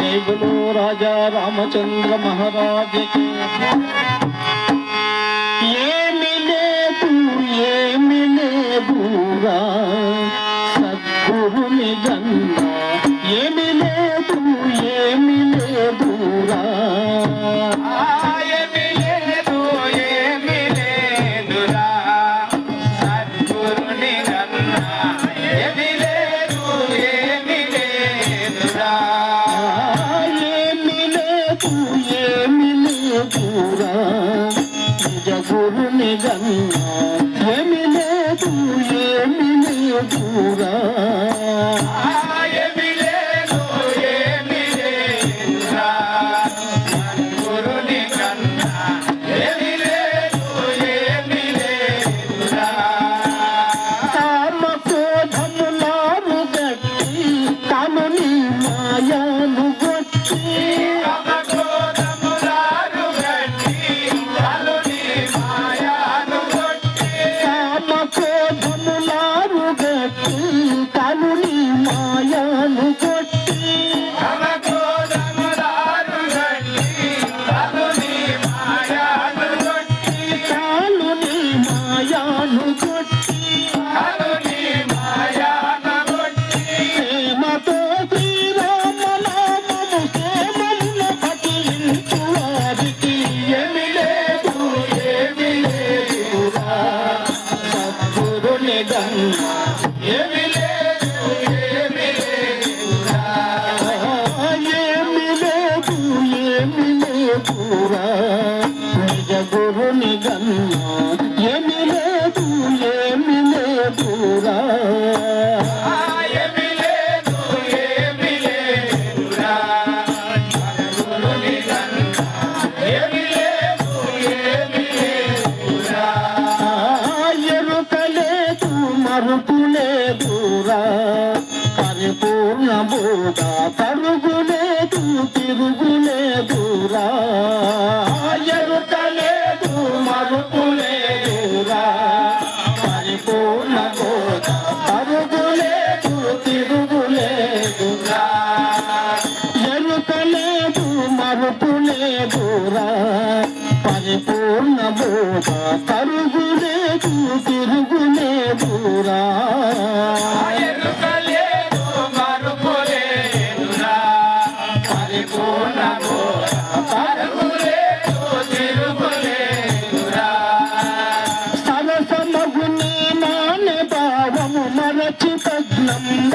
జై బలో రాజా రామచంద్ర మహారాజకి ఏమి లేదు ఏమి లేదురా. సద్గురుని గంగ நம்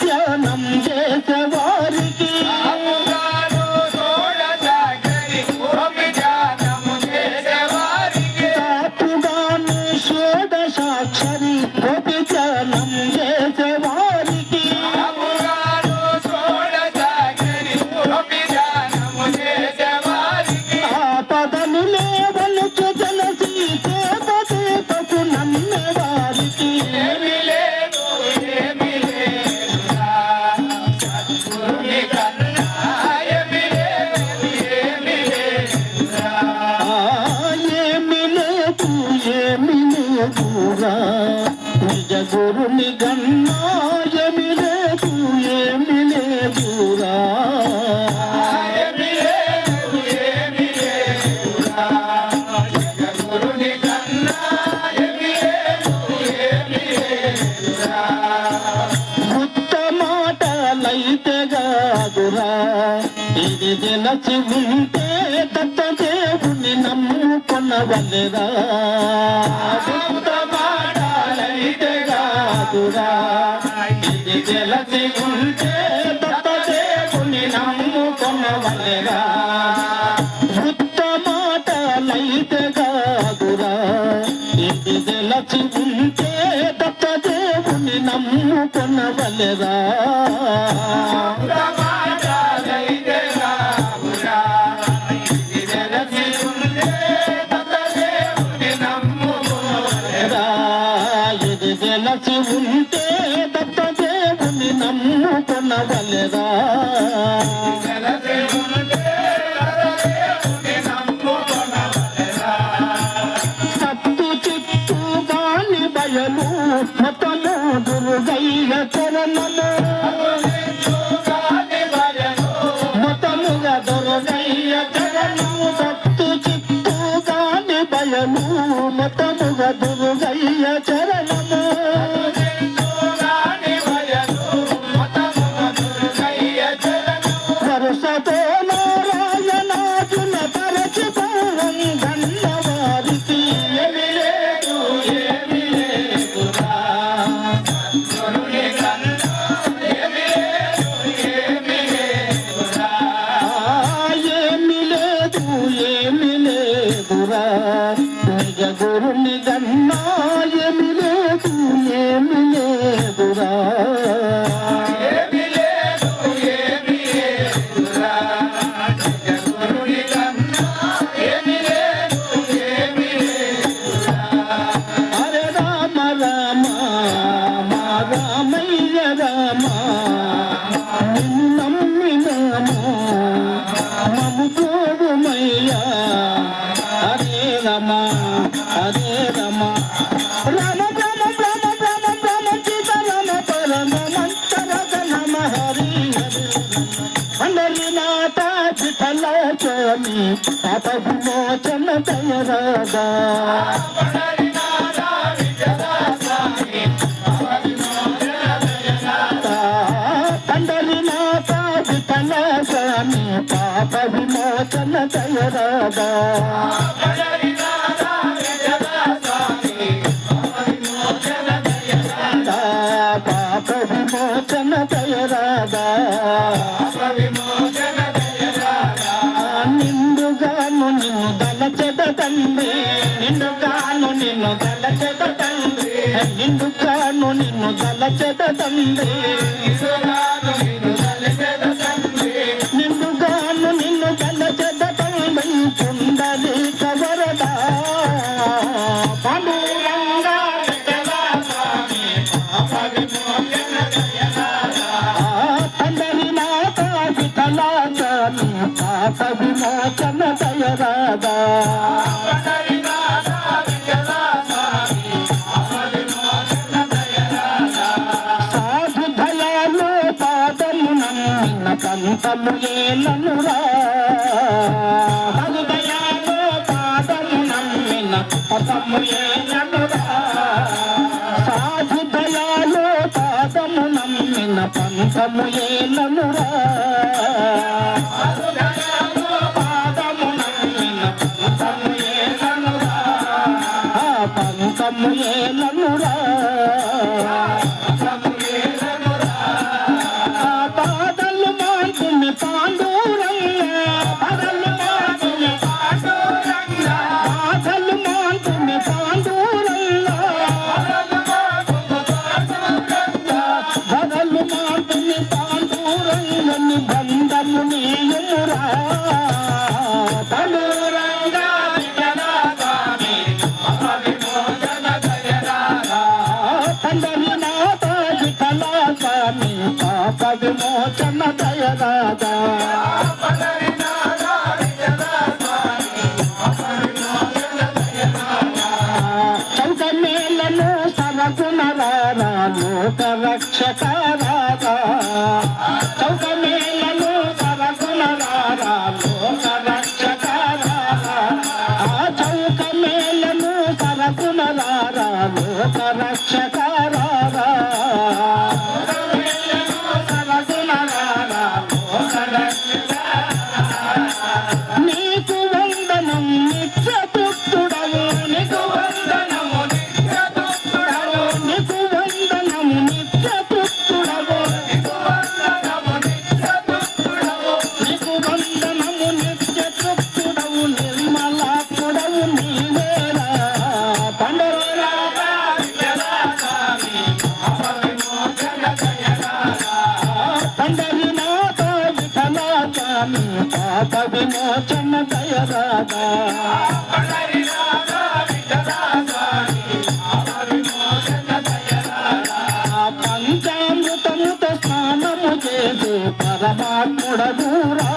ಚಾನ గెలచి ఉంటే దత్తదేవుని నమ్ముకున్న వల్లెరా పాడాలైతే కాదురా. ఇది గెలచి ఉంటే దత్తదేవుని నమ్ముకున్న వల్లెరా ఉత్తమాటలైతే కాదురా. ఇది గెలచి ఉంటే దత్తదేవుని నమ్ముకున్న వల్లెరా జయము హతము దుర్గైర చరణము. మతముగా దుర్గైర చరణము. సత్తు చిత్తుగాని భయము మతముగా దుర్గైర అపవిమోచన తయరాదా పాప విమోచన తయరాదా. తలచెద తండ్రి నిన్ను కాను నిన్ను తలచెద తండ్రి నిన్ను కాను నిన్ను తలచెద తండ్రి రాధా. పంతము ఏలను రాదయాలో పాదము నమ్మిన పదము ఏలను సాధు దయాలో పాదము నమ్మిన పంతము ఏలను రా. సమయేలనురా పాటలు మాల్చిన పాండూరంగ. పదలు మాల్చిన పాండూరంగ. పాటలు మాల్చిన పాండూరంగ. పదలు మాల్చిన పాండూరంగని బంధము నీయురా. 감사합니다. పరమాత్ముడ దూరా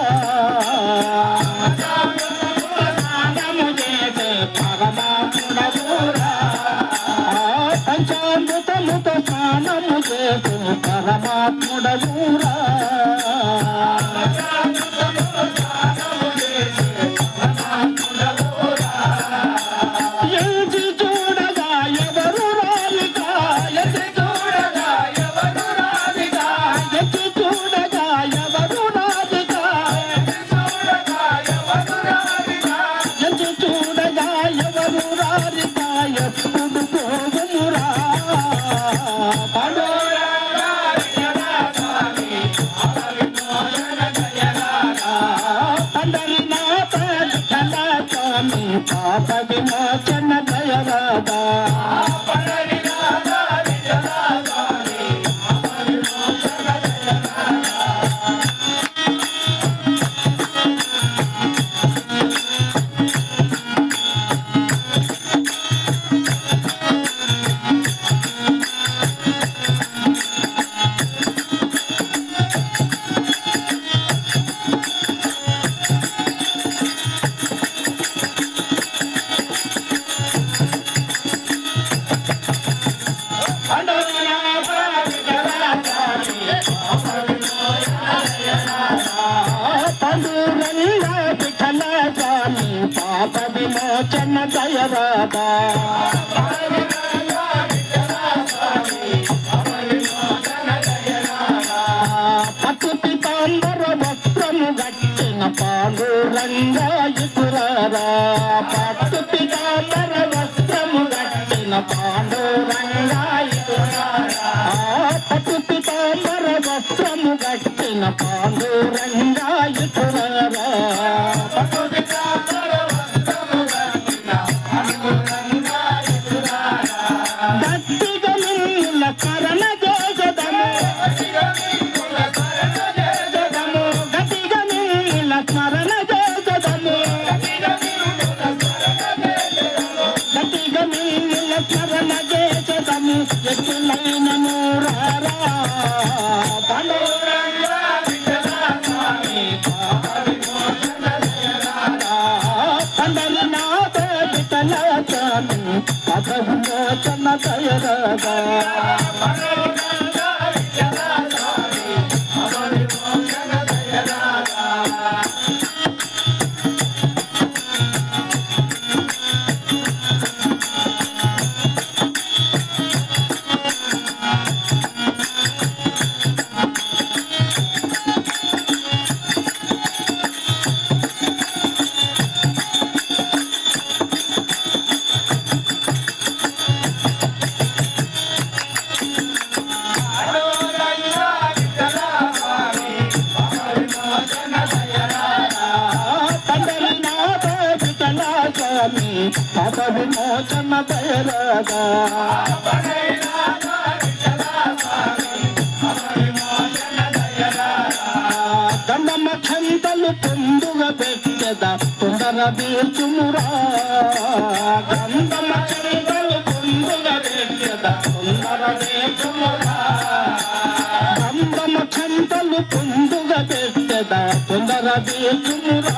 విఠలాదాత పతికి వస్త్రము గట్టిన పాండు రంగాయురారా పతికి తాంబర వస్త్రము గట్టిన పాండు రంగాయురారా పతికి వస్త్రము గట్టిన పాండు ಎಚ್ಚಲ ನಮೋ అమ్మ పేరగా దండమ్మ కంతలు పొందుగ పెట్టెద? తొందర తీర్చుమురా? గంధమ్మ కంతలు పొందుగ పెట్టెద? తొందర తీర్చుమురా? గంధమ్మ కంతలు పొందుగ పెట్టెద? తొందర తీర్చుమురా?